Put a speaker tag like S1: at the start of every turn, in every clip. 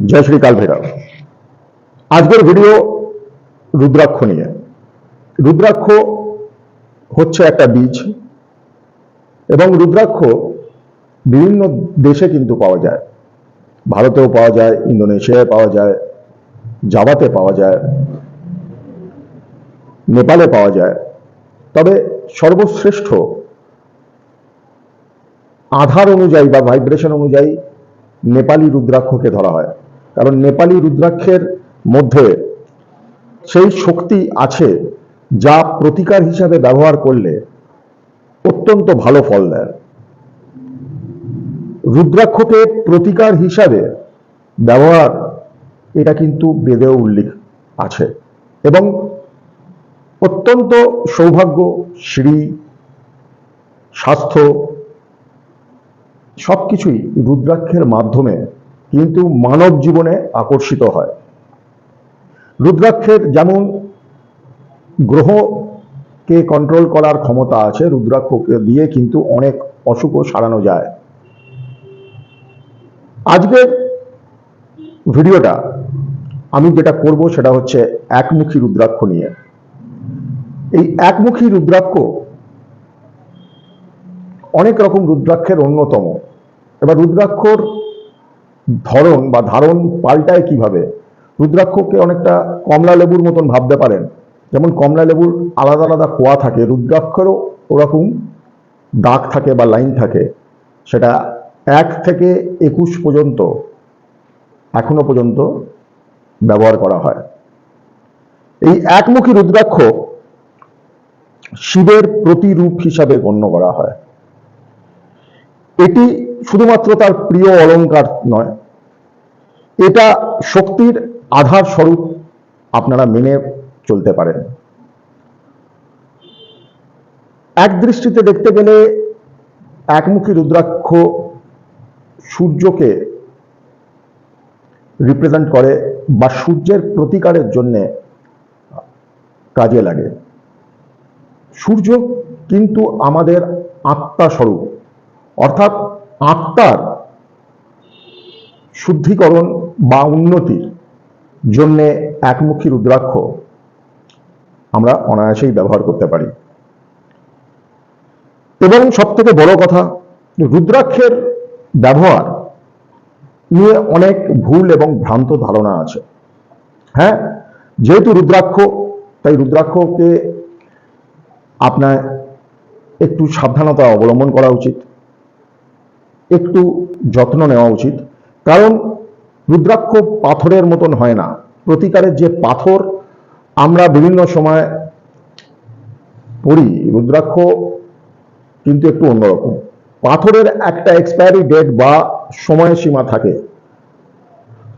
S1: জয় শ্রী কালভৈরব আজকের ভিডিও রুদ্রাক্ষ নিয়ে। রুদ্রাক্ষ হচ্ছে একটা বীজ এবং রুদ্রাক্ষ বিভিন্ন দেশে কিন্তু পাওয়া যায়। ভারতেও পাওয়া যায়, ইন্দোনেশিয়ায় পাওয়া যায় জাভাতে পাওয়া যায়, নেপালে পাওয়া যায়। তবে সর্বশ্রেষ্ঠ আধার অনুযায়ী বা ভাইব্রেশন অনুযায়ী নেপালি রুদ্রাক্ষকে ধরা হয়। কারণ নেপালি রুদ্রাক্ষের মধ্যে সেই শক্তি আছে যা প্রতিকার হিসাবে ব্যবহার করলে অত্যন্ত ভালো ফল দেয়। রুদ্রাক্ষকে প্রতিকার হিসাবে ব্যবহার, এটা কিন্তু বেদেও উল্লেখ আছে এবং অত্যন্ত সৌভাগ্য, শ্রী স্বাস্থ্য, সবকিছুই রুদ্রাক্ষের মাধ্যমে কিন্তু মানব জীবনে আকর্ষিত হয়। রুদ্রাক্ষের যেমন গ্রহকে কন্ট্রোল করার ক্ষমতা আছে, রুদ্রাক্ষকে দিয়ে কিন্তু অনেক অসুখও সারানো যায়। আজকের ভিডিওটা আমি যেটা করব সেটা হচ্ছে একমুখী রুদ্রাক্ষ নিয়ে। এই একমুখী রুদ্রাক্ষ অনেক রকম রুদ্রাক্ষের অন্যতম। এবার রুদ্রাক্ষর ধরন বা ধারণ পাল্টায় কীভাবে? রুদ্রাক্ষকে অনেকটা কমলা লেবুর মতন ভাবতে পারেন। যেমন কমলা লেবুর আলাদা আলাদা কোয়া থাকে, রুদ্রাক্ষরও ওরকম দাগ থাকে বা লাইন থাকে। সেটা এক থেকে একুশ পর্যন্ত, এখনও পর্যন্ত ব্যবহার করা হয়। এই একমুখী রুদ্রাক্ষ শিবের প্রতিরূপ হিসাবে গণ্য করা হয়। এটি শুধুমাত্র তার প্রিয় অলংকার নয়, এটা শক্তির আধার স্বরূপ আপনারা মেনে চলতে পারেন। এক দৃষ্টিতে দেখতে গেলে একমুখী রুদ্রাক্ষ সূর্যকে রিপ্রেজেন্ট করে বা সূর্যের প্রতিকারের জন্যে কাজে লাগে। সূর্য কিন্তু আমাদের আত্মা স্বরূপ অর্থাৎ আত্মার শুদ্ধিকরণ বা উন্নতির জন্যে একমুখী রুদ্রাক্ষ আমরা অনায়াসেই ব্যবহার করতে পারি। এবং সব থেকে বড় কথা, রুদ্রাক্ষের ব্যবহার নিয়ে অনেক ভুল এবং ভ্রান্ত ধারণা আছে। হ্যাঁ যেহেতু রুদ্রাক্ষ, তাই রুদ্রাক্ষকে আপনার একটু সাবধানতা অবলম্বন করা উচিত। একটু যত্ন নেওয়া উচিত। কারণ রুদ্রাক্ষ পাথরের মতন হয় না। প্রতিকারের যে পাথর আমরা বিভিন্ন সময় পড়ি, রুদ্রাক্ষ কিন্তু একটু অন্যরকম। পাথরের একটা এক্সপায়ারি ডেট বা সময়সীমা থাকে।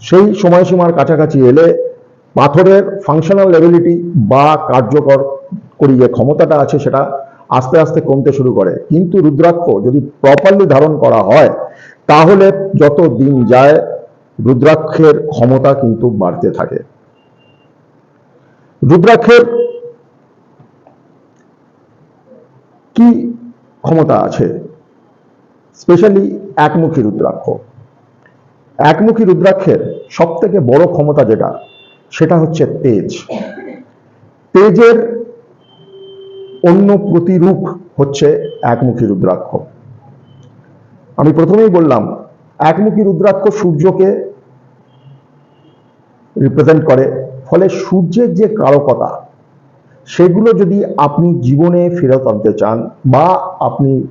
S1: সেই সময়সীমার কাছাকাছি এলে পাথরের ফাংশনাল লেবিলিটি বা কার্যকর করি যে ক্ষমতাটা আছে সেটা আস্তে আস্তে কমতে শুরু করে। কিন্তু রুদ্রাক্ষ যদি প্রপারলি ধারণ করা হয়, তাহলে যত দিন যায়, রুদ্রাক্ষের ক্ষমতা কিন্তু বাড়তে থাকে। রুদ্রাক্ষের কি ক্ষমতা আছে? স্পেশালি একমুখী রুদ্রাক্ষ। একমুখী রুদ্রাক্ষের সব থেকে বড় ক্ষমতা যেটা, সেটা হচ্ছে তেজ। তেজের অন্য প্রতিরূপ হচ্ছে একমুখী রুদ্রাক্ষ। আমি প্রথমেই বললাম, একমুখী রুদ্রাক্ষ সূর্যকে রিপ্রেজেন্ট করে, ফলে সূর্যের যে কারকতা, সেগুলো যদি আপনি জীবনে ফেরত আনতে চান বা আপনি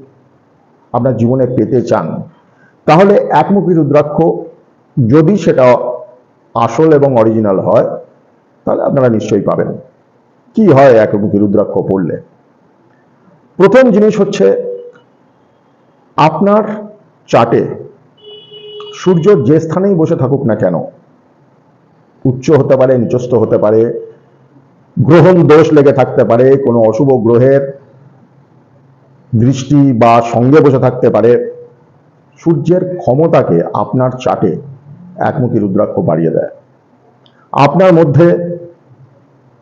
S1: আপনার জীবনে পেতে চান, তাহলে একমুখী রুদ্রাক্ষ যদি সেটা আসল এবং অরিজিনাল হয়, তাহলে আপনারা নিশ্চয়ই পাবেন। কি হয় একমুখী রুদ্রাক্ষ পড়লে? প্রথম জিনিস হচ্ছে আপনার চাটে সূর্য যে স্থানেই বসে থাকুক না কেন, উচ্চ হতে পারে, নিচস্থ হতে পারে, গ্রহণ দোষ লেগে থাকতে পারে, কোনো অশুভ গ্রহের দৃষ্টি বা সঙ্গে বসে থাকতে পারে, সূর্যের ক্ষমতাকে আপনার চাটে একমুখী রুদ্রাক্ষ বাড়িয়ে দেয়। আপনার মধ্যে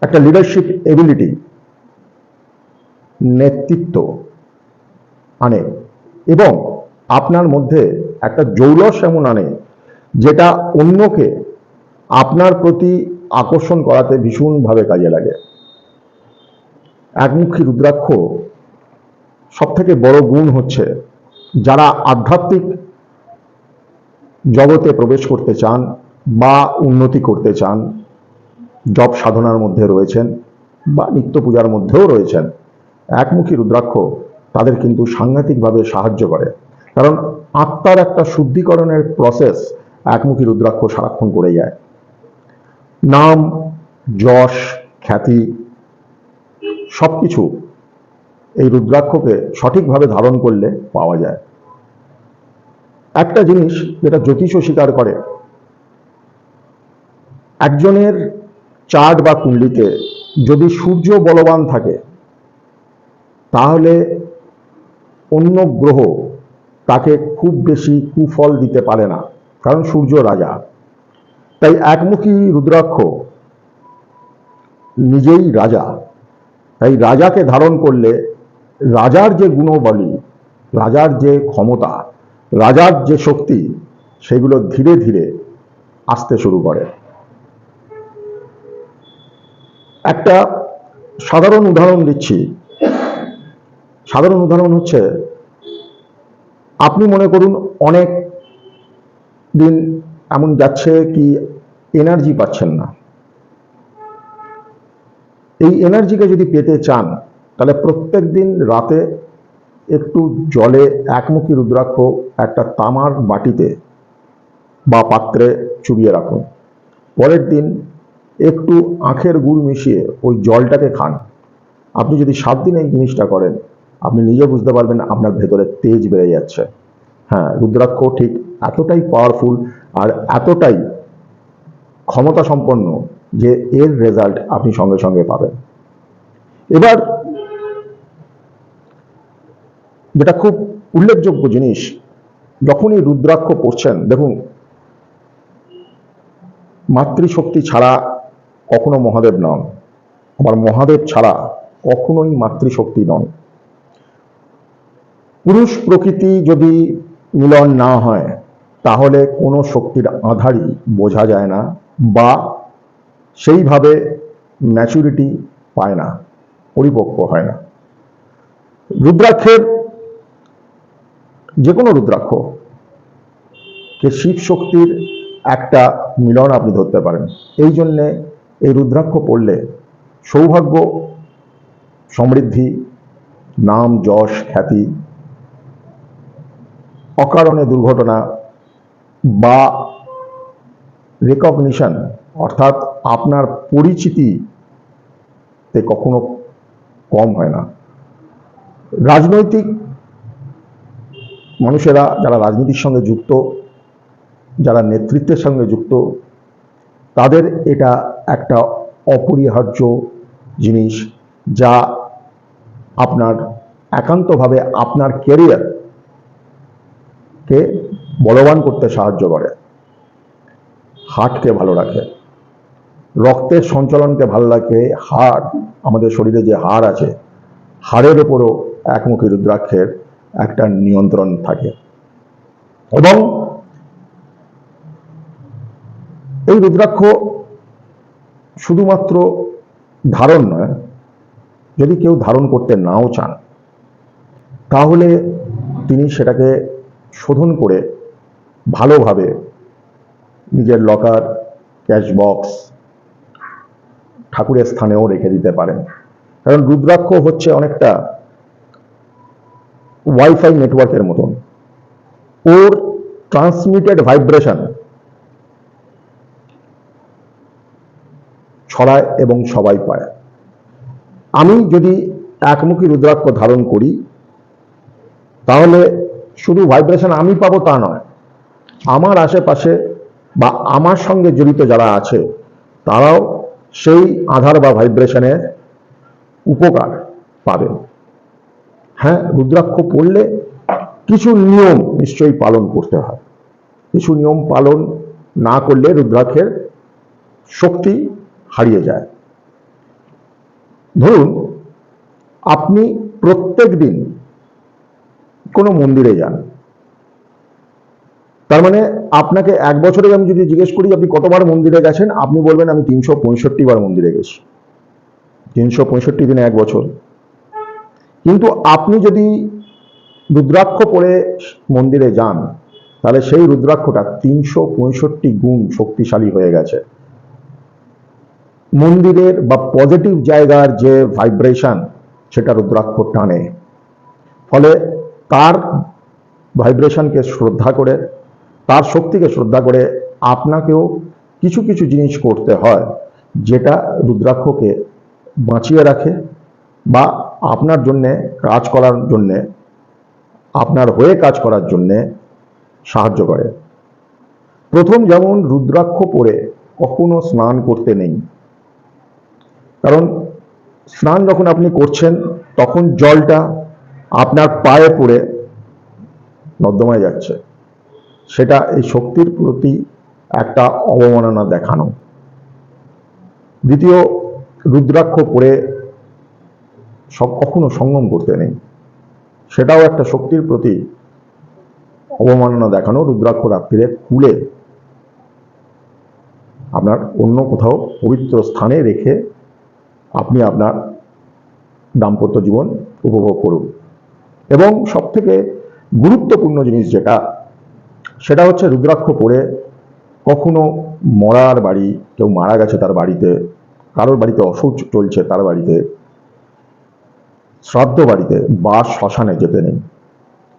S1: একটা লিডারশিপ এবিলিটি নেতৃত্ব আনে এবং আপনার মধ্যে একটা জৌলস এমন আনে যেটা অন্যকে আপনার প্রতি আকর্ষণ করাতে ভীষণভাবে কাজে লাগে। একমুখী রুদ্রাক্ষ সব থেকে বড় গুণ হচ্ছে যারা আধ্যাত্মিক জগতে প্রবেশ করতে চান বা উন্নতি করতে চান জব সাধনার মধ্যে রয়েছেন বা নিত্য পূজার মধ্যেও রয়েছেন। একমুখী রুদ্রাক্ষ তাদের কিন্তু সাংঘাতিকভাবে সাহায্য করে। কারণ আত্মার একটা শুদ্ধিকরণের প্রসেস একমুখী রুদ্রাক্ষ সারাক্ষণ করে যায়। নাম, যশ, খ্যাতি সবকিছু এই রুদ্রাক্ষকে সঠিকভাবে ধারণ করলে পাওয়া যায়। একটা জিনিস যেটা জ্যোতিষও স্বীকার করে, একজনের চার্ট বা কুণ্ডলিতে যদি সূর্য বলবান থাকে তাহলে অন্য গ্রহ তাকে খুব বেশি কুফল দিতে পারে না, কারণ সূর্য রাজা। তাই একমুখী রুদ্রাক্ষ নিজেই রাজা। তাই রাজাকে ধারণ করলে রাজার যে গুণবলী, রাজার যে ক্ষমতা, রাজার যে শক্তি, সেগুলো ধীরে ধীরে আসতে শুরু করে। একটা সাধারণ উদাহরণ দিচ্ছি। সাধারণ উদাহরণ হচ্ছে, আপনি মনে করুন অনেক দিন এমন যাচ্ছে কি এনার্জি পাচ্ছেন না। এই এনার্জিকে যদি পেতে চান, তাহলে প্রত্যেক দিন রাতে একটু জলে একমুখী রুদ্রাক্ষ একটা তামার বাটিতে বা পাত্রে চুবিয়ে রাখুন। পরের দিন একটু আখের গুড় মিশিয়ে ওই জলটাকে খান। আপনি যদি সাত দিন এই জিনিসটা করেন আপনি নিজে বুঝতে পারবেন আপনার ভেতরে তেজ বেড়ে যাচ্ছে। হ্যাঁ রুদ্রাক্ষ ঠিক এতটাই পাওয়ারফুল আর এতটাই ক্ষমতা সম্পন্ন যে এর রেজাল্ট আপনি সঙ্গে সঙ্গে পাবেন। এবার যেটা খুব উল্লেখযোগ্য জিনিস, যখনই রুদ্রাক্ষ পড়ছেন, দেখুন, মাতৃশক্তি ছাড়া কখনো মহাদেব নন। আবার মহাদেব ছাড়া কখনোই মাতৃশক্তি নন। পুরুষ প্রকৃতি যদি মিলন না হয়, তাহলে কোনো শক্তির আধারই বোঝা যায় না বা সেইভাবে ম্যাচুরিটি পায় না পরিপক্ক হয় না। রুদ্রাক্ষের যে কোনো রুদ্রাক্ষ, কে শিব শক্তির একটা মিলন আপনি ধরতে পারেন। এই জন্যে এই রুদ্রাক্ষ পড়লে সৌভাগ্য, সমৃদ্ধি, নাম, যশ, খ্যাতি অকারণে দুর্ঘটনা বা রেকগনিশন অর্থাৎ আপনার পরিচিতিতে কখনো কম হয় না। রাজনৈতিক মানুষেরা যারা রাজনীতির সঙ্গে যুক্ত, যারা নেতৃত্বের সঙ্গে যুক্ত, তাদের এটা একটা অপরিহার্য জিনিস যা আপনার একান্তভাবে আপনার ক্যারিয়ারকে বলবান করতে সাহায্য করে। হার্টকে ভালো রাখে। রক্তের সঞ্চালনকে ভালো রাখে। হাড়, আমাদের শরীরে যে হাড় আছে, হাড়ের ওপরও একমুখী রুদ্রাক্ষের একটা নিয়ন্ত্রণ থাকে। এবং এই রুদ্রাক্ষ শুধুমাত্র ধারণ নয়, যদি কেউ ধারণ করতে নাও চান, তাহলে তিনি সেটাকে শোধন করে ভালোভাবে নিজের লকার, ক্যাশ বক্স ঠাকুরের স্থানেও রেখে দিতে পারেন। কারণ রুদ্রাক্ষ হচ্ছে অনেকটা ওয়াইফাই নেটওয়ার্কের মতন। ওর ট্রান্সমিটেড ভাইব্রেশন ছড়ায় এবং সবাই পায়। আমি যদি একমুখী রুদ্রাক্ষ ধারণ করি, তাহলে শুধু ভাইব্রেশন আমি পাবো তা নয়, আমার আশেপাশে বা আমার সঙ্গে জড়িত যারা আছে, তারাও সেই আধার বা ভাইব্রেশনের উপকার পাবেন হ্যাঁ রুদ্রাক্ষ পড়লে কিছু নিয়ম নিশ্চয়ই পালন করতে হয়। কিছু নিয়ম পালন না করলে রুদ্রাক্ষের শক্তি হারিয়ে যায়। ধরুন, আপনি প্রত্যেক দিন কোনো মন্দিরে যান। তার মানে আপনাকে এক বছরে আমি যদি জিজ্ঞেস করি, আপনি কতবার মন্দিরে গেছেন? আপনি বলবেন, আমি তিনশো পঁয়ষট্টি বার মন্দিরে গেছি। তিনশো পঁয়ষট্টি দিনে এক বছর। কিন্তু আপনি যদি রুদ্রাক্ষ পরে মন্দিরে যান, তাহলে সেই রুদ্রাক্ষটা তিনশো পঁয়ষট্টি গুণ শক্তিশালী হয়ে গেছে। মন্দিরের বা পজিটিভ জায়গার যে ভাইব্রেশন সেটা রুদ্রাক্ষ টানে। ফলে তার ভাইব্রেশনকে শ্রদ্ধা করে, তার শক্তিকে শ্রদ্ধা করে আপনাকেও কিছু কিছু জিনিস করতে হয় যেটা রুদ্রাক্ষকে বাঁচিয়ে রাখে বা আপনার জন্যে কাজ করার জন্যে, আপনার হয়ে কাজ করার জন্যে সাহায্য করে। প্রথম যেমন রুদ্রাক্ষ পরে কখনো স্নান করতে নেই। কারণ স্নান যখন আপনি করছেন, তখন জলটা আপনার পায়ে পড়ে নর্দমায় যাচ্ছে। সেটা এই শক্তির প্রতি একটা অবমাননা দেখানো। দ্বিতীয়, রুদ্রাক্ষ পরে সব কখনো সঙ্গম করতে নেই। সেটাও একটা শক্তির প্রতি অবমাননা দেখানো রুদ্রাক্ষ রাত্রিরে খুলে আপনার অন্য কোথাও পবিত্র স্থানে রেখে আপনি আপনার দাম্পত্য জীবন উপভোগ করুন। এবং সব থেকে গুরুত্বপূর্ণ জিনিস যেটা, সেটা হচ্ছে রুদ্রাক্ষ পরে কখনো মরার বাড়ি, কেউ মারা গেছে তার বাড়িতে, কারোর বাড়িতে অসুখ চলছে তার বাড়িতে, শ্রাদ্ধ বাড়িতে বা শ্মশানে যেতে নেই।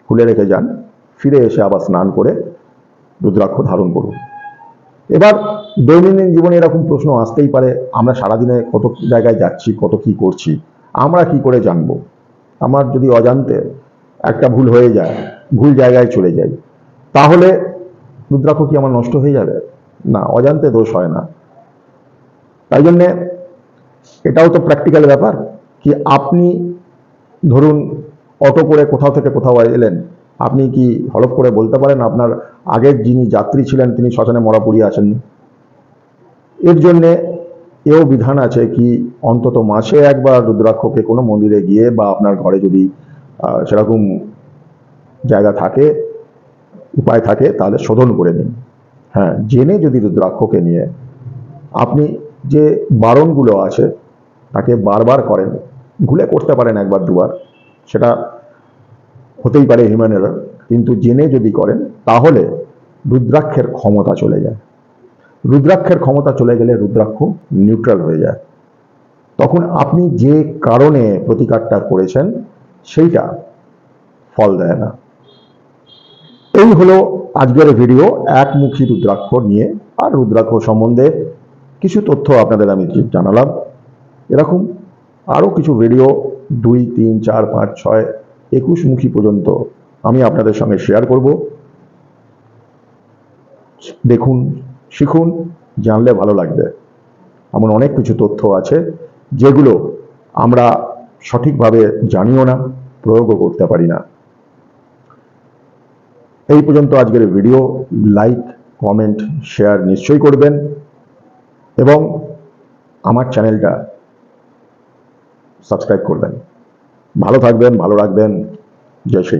S1: খুলে রেখে যান, ফিরে এসে আবার স্নান করে রুদ্রাক্ষ ধারণ করুন। এবার দৈনন্দিন জীবনে এরকম প্রশ্ন আসতেই পারে, আমরা সারাদিনে কত জায়গায় যাচ্ছি, কত কি করছি, আমরা কি করে জানব? আমার যদি অজান্তে একটা ভুল হয়ে যায়, ভুল জায়গায় চলে যাই, তাহলে রুদ্রাক্ষ কি আমার নষ্ট হয়ে যাবে? না, অজান্তে দোষ হয় না। তাই জন্যে এটাও তো প্র্যাকটিক্যাল ব্যাপার কি আপনি ধরুন অটো করে কোথাও থেকে কোথাও এলেন, আপনি কি হলপ করে বলতে পারেন আপনার আগের যিনি যাত্রী ছিলেন তিনি শ্মশানে মরা পুড়িয়ে আসেননি? এর জন্যে এও বিধান আছে কি অন্তত মাসে একবার রুদ্রাক্ষকে কোনো মন্দিরে গিয়ে বা আপনার ঘরে যদি সেরকম জায়গা থাকে, উপায় থাকে, তাহলে শোধন করে নিন হ্যাঁ জেনে যদি রুদ্রাক্ষকে নিয়ে আপনি যে বারণগুলো আছে, তাকে বারবার করেন, ভুলে করতে পারেন একবার, দুবার, সেটা হতেই পারে হিউম্যানেরা কিন্তু জেনে যদি করেন, তাহলে রুদ্রাক্ষের ক্ষমতা চলে যায়। রুদ্রাক্ষের ক্ষমতা চলে গেলে রুদ্রাক্ষ নিউট্রাল হয়ে যায়। তখন আপনি যে কারণে প্রতিকারটা করেছেন সেইটা ফল দেয় না। এই হলো আজকের ভিডিও একমুখী রুদ্রাক্ষ নিয়ে। আর রুদ্রাক্ষ সম্বন্ধে কিছু তথ্য আপনাদের আমি জানালাম। এরকম আরও কিছু ভিডিও দুই, তিন, চার, পাঁচ, ছয়, একুশ মুখী পর্যন্ত আমি আপনাদের সঙ্গে শেয়ার করব। দেখুন, শিখুন, জানলে ভালো লাগবে। এমন অনেক কিছু তথ্য আছে, যেগুলো আমরা সঠিকভাবে জানিও না, প্রয়োগও করতে পারি না। এই পর্যন্ত আজকের ভিডিও। লাইক কমেন্ট শেয়ার নিশ্চয়ই করবেন এবং আমার চ্যানেলটা সাবস্ক্রাইব করবেন। ভালো থাকবেন, ভালো রাখবেন। জয় শ্রী